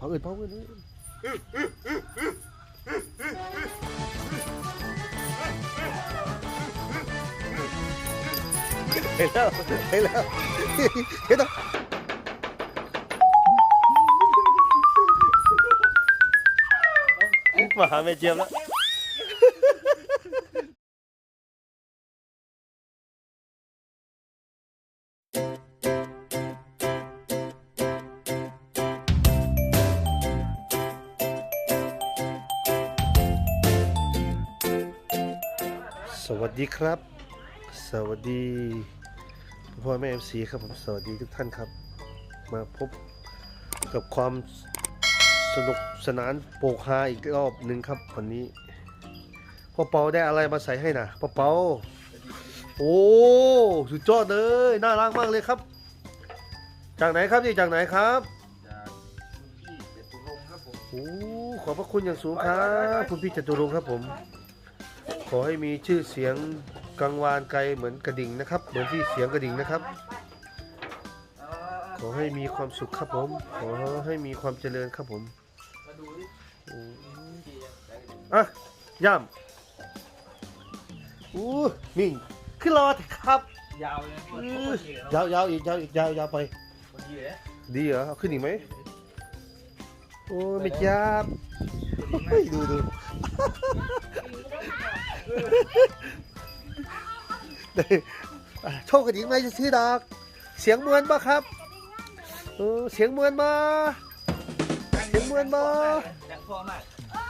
เผาอื่นเผาอื่นอื่นเห็นแล้วเห็นแล้วเห็นแล้วมาหาแม่เจี๊ยบแล้ว วัสดีครับ สวัสดีพ่อแม่เอฟซีครับผมสวัสดีทุกท่านครับ มาพบกับความสนุกสนานโปกฮาอีกรอบหนึ่งครับวันนี้พ่อเปาได้อะไรมาใส่ให้นะพ่อเปาโอ้สุดยอดเลยน่ารักมากเลยครับ จากไหนครับนี่จากไหนครับจากคุณพี่เด็ดตุรงค์ครับผมโอ้ขอบพระคุณอย่างสูงครับ คุณพี่จตุรงค์ครับผม ขอให้มีชื่อเสียงกังวานไกลเหมือนกระดิ่งนะครับ เหมือนที่เสียงกระดิ่งนะครับเอ่อขอให้มีความสุขครับผม ขอให้มีความเจริญครับผมมาดูดิโอ้พี่ได้ดิอะย่ำอู้นิ่งขึ้นรอเถอะครับยาวเลยอื้อยาวยาวอีกยาวอีกยาวยาวไปคนดีเลยดีเหรอเอาขึ้นอีกไหมโอ้ยไม่จับเฮ้ยดูดูอะ โชคกระดิ่งไหมจะซื้อดอก เสียงเหมือนปะครับเออเสียงเหมือนมาเสียงเหมือนมาดังพอมาก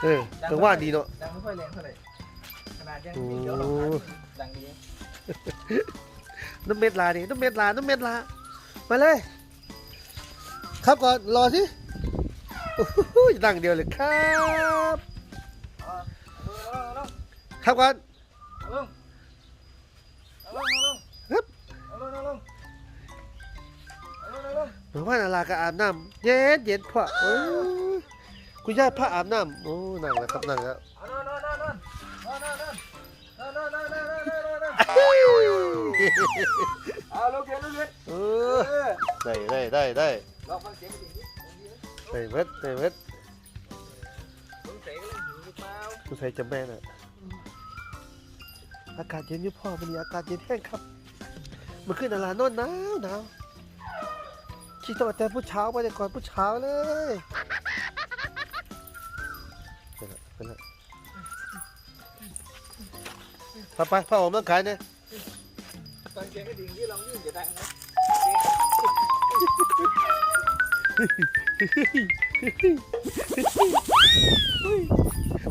เออแต่ว่าดีเนาะดังไม่ค่อยแรงเท่าไหร่ขนาดยังโอ้เดี๋ยวลองหาดังดีน้ำเม็ดลาดิน้ำเม็ดลาน้ำเม็ดลามาเลย ครับก่อนรอสิโอ้โหดังเดียวเลยครับ ครับก่อนลงลงลงฮึบลงลงลงหนูว่านาลากะอาบน้ำเย็นเย็นพ่อโอ้คุณย่าพระอาบน้ำโอ้นั่งแล้วครับนั่งแล้วเอาลูกเย็นลูกเย็นเออได้ได้ได้ได้ลองฟังเสียงดิได้เวทได้เวทสงสัยจะแม่น่ะ อากาศเย็นอยู่พ่อวันนี้อากาศเย็นแห้งครับมันขึ้นนาลานอนหนาวหนาวคิดตั้งแต่ผู้เช้าไปแต่ก่อนผู้เช้าเลยไปละไปละไปไปพ่อผมต้องขายเนี่ยฟังเสียงกระดิ่งที่ลองยื่นจะดังนะ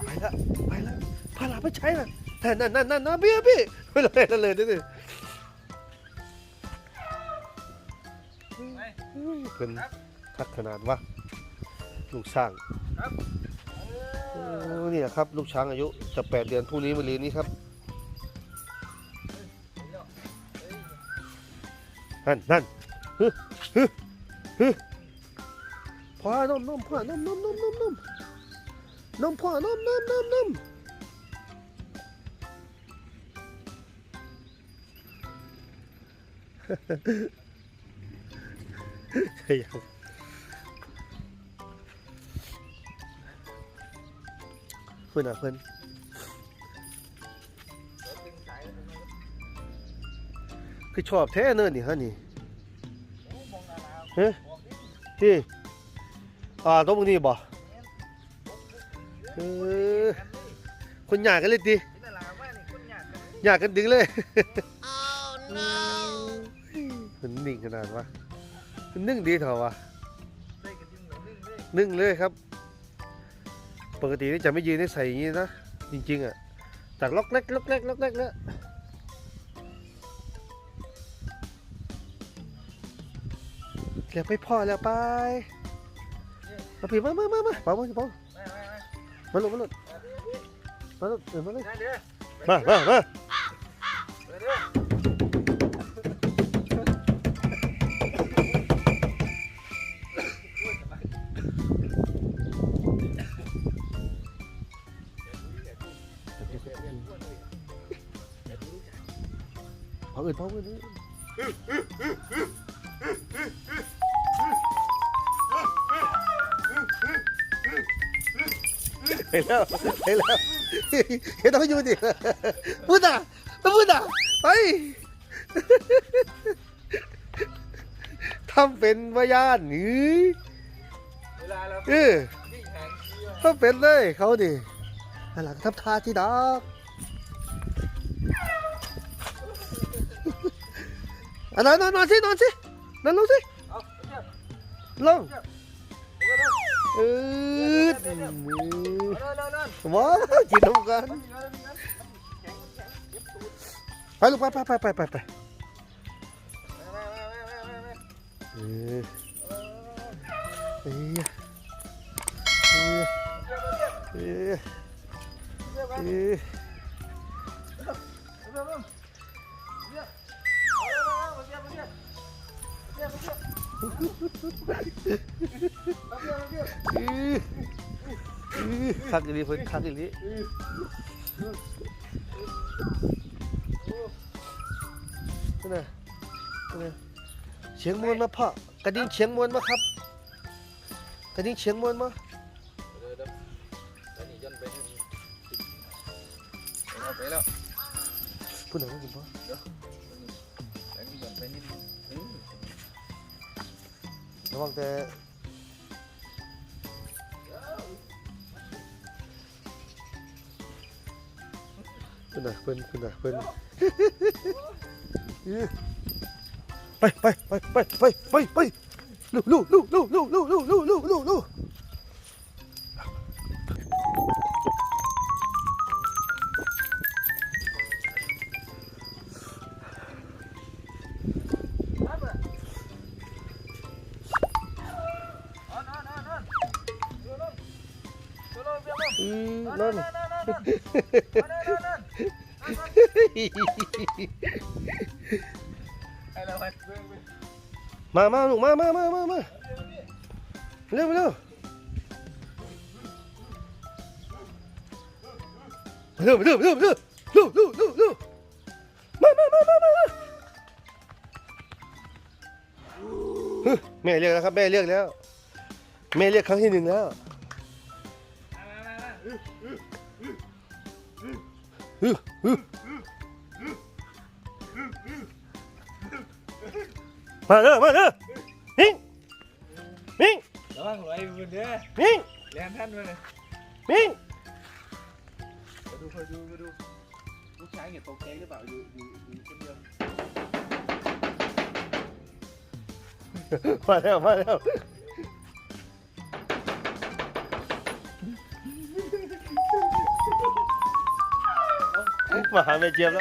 ไปละไปละพาหลานไปใช้ละ นั่นนั่นนั่นนั่นพี่พี่ไปเลยนั่นเลยนั่เลยเป็นทักขนาดวะลูกช้างนี่แหละครับ ลูกช้างอายุจะแปดเดือนพรุ่งนี้มะรืนนี้ครับนั่นนั่นฮึฮึฮึพ่อนมนมพ่อนมนมนมนมนมนมพ่อนมนมนมนม ใช่ยังเพื่อนอะเพื่อนคือชอบแท้เนิ่นนี่ฮะนี่เฮ้ที่อ่าตรงนี้บ่เออคนหยากันเลยดิหยากันดึงเลย มันนิ่งขนาดวะมันนึ่งดีเถอะวะนึ่งเลยครับ ปกตินี่จะไม่ยืนให้ใส่อย่างนี้นะ จริงๆอะจากล็อกเล็กล็อกเล็กล็อกเล็กแล้วเรียกไปพ่อแล้วไปมาพี่มามามามาเปามาเปามาลุกมาลุกมาลุกเออมาเลยมามามา เผาอื่นเผาอื่นไปแล้วไปแล้วเห็นต้องอยู่ดิพูดอะต้องพูดอะไปทำเป็นวายานหนีเวลาเราเออทำเป็นเลยเขาดิอันหลังทับทาที่ดอก นอนนอนนสินอนสินอนลงสิลงเอืดว้าจีนกันไปลูกไปไปไปไปไปไปเออเออเออเออ คักอีลีเพิ่นคักอีลีนั่นะนั่นน่ะเชียงมวนมาพ่อกระดิ่งเชียงมวนมาครับ กระดิ่งเชียงมวนมาไปแล้วพูดหน่อยว่าคุณพ่อ ระวังแต่เพิ่นน่ะเพิ่นเพิ่นน่ะเพิ่นเออไปไปไปไปไปไปไปลูลูลูลูลูลูลูลูลูลู มามาลูกมามามามามาเร็วเร็วเร็วเร็วเร็วเร็วเร็วเร็วเร็วเร็วมามามามามาแม่เรียกแล้วครับแม่เรียกแล้วแม่เรียกครั้งที่หนึ่งแล้วฮึฮึ Mana, mana? Ming. Ming. Tolong lo ibu deh. Ming. Lihat mana? Ming. Aduh, aduh, aduh. Lúc trái người tôm kén nó vào dưới dưới trên dân. Vào đâu, vào đâu. Mà hả mẹ chiêm đó.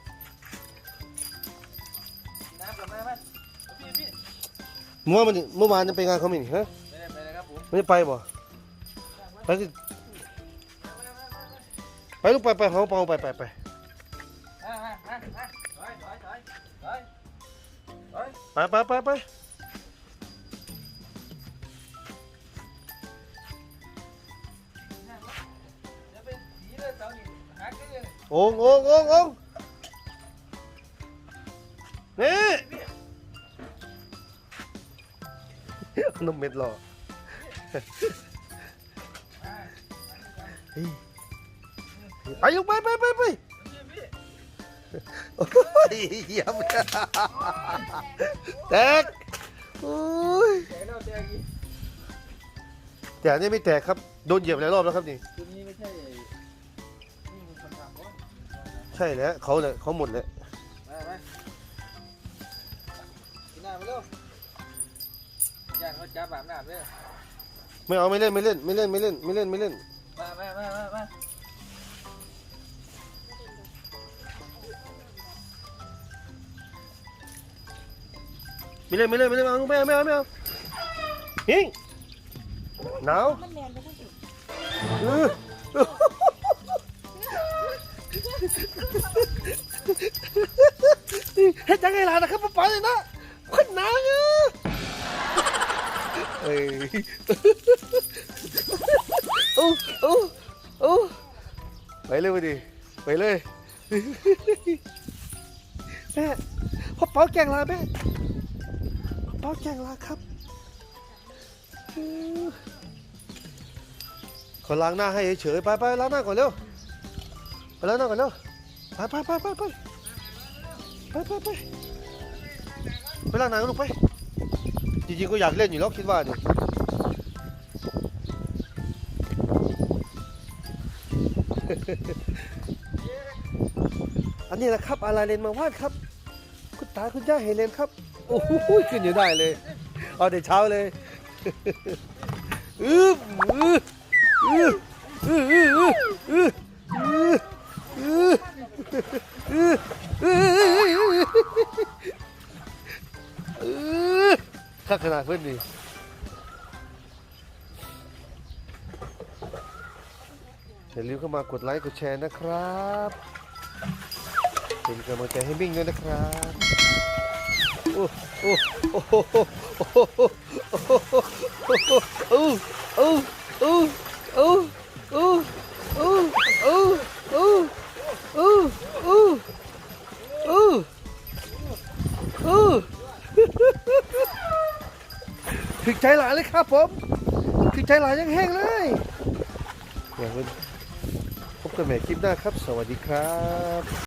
เมื่อวันเมื่อวานจะไปงานเขาไหมนี่ฮะไม่ได้ไปนะครับผมไม่ได้ไปบ่ไปสิไปลูกไปไปเขาเปาไปไปไปมามามามาถอยถอยถอยถอยถอยไปไปไปไปเดี๋ยวเป็นสีเลยเสานี่หักเลยโองโองโองโอง นมเม็ดหล่อไปลูกไปไปไปไปโอ้ยเยี่ยมแตกโอ้ยแกเราแจกอีกแต่อันนี้ไม่แตกครับ โดนเหยียบหลายรอบแล้วครับนี่ตัวนี้ไม่ใช่นี่มันคนทำบ่ใช่แล้วเขาเนี่ยเขาหมดแล้วมามากินน้ำมาเร็ว ย่างเขาจับอาบน้ำเลยไม่เอาไม่เล่นไม่เล่นไม่เล่นไม่เล่นไม่เล่นไม่เล่นมามามามามาไม่เล่นไม่เล่นไม่เล่นไม่เอาไม่เอาไม่เอาไม่เอาพิงหนาวมันแลนไปทั้งสุดเออเฮ็ดยังไงล่ะนะครับป้าป๋าเลยนะคนหนาวอะ เอ้ยโอ้โอ้โอ้ไปเลยไปดิไปเลยแม่พ่อเป๋าแกงลาแม่พ่อเป๋าแกงลาครับขอล้างหน้าให้เฉยไปไปล้างหน้าก่อนเร็วไปล้างหน้าก่อนเร็วไปไปไปไปไปไปไปไปไปล้างหน้ากันลูกไป จริงๆก็อยากเล่นอยู่แล้วคิดว่าเนี่ยอันนี้นะครับอาราเลนมาวาดครับ คุณตาคุณย่าเฮเลนครับ โอ้โหขึ้นอยู่ได้เลย เอาแต่เช้าเลย อืออือ ข้าขนาดเพื่อนนี่อย่าลืมเข้ามากดไลค์กดแชร์นะครับเป็นกำลังใจให้มิ่งด้วยนะครับโอ้โอ้โอ้โอ้โอ้โอ้โอ้โอ้โอ้โอ้โอ้ ถึกใจหลายเลยครับผมถึกใจหลายยังแห้งเลยอย่างนั้นพบกันใหม่คลิปหน้าครับ สวัสดีครับ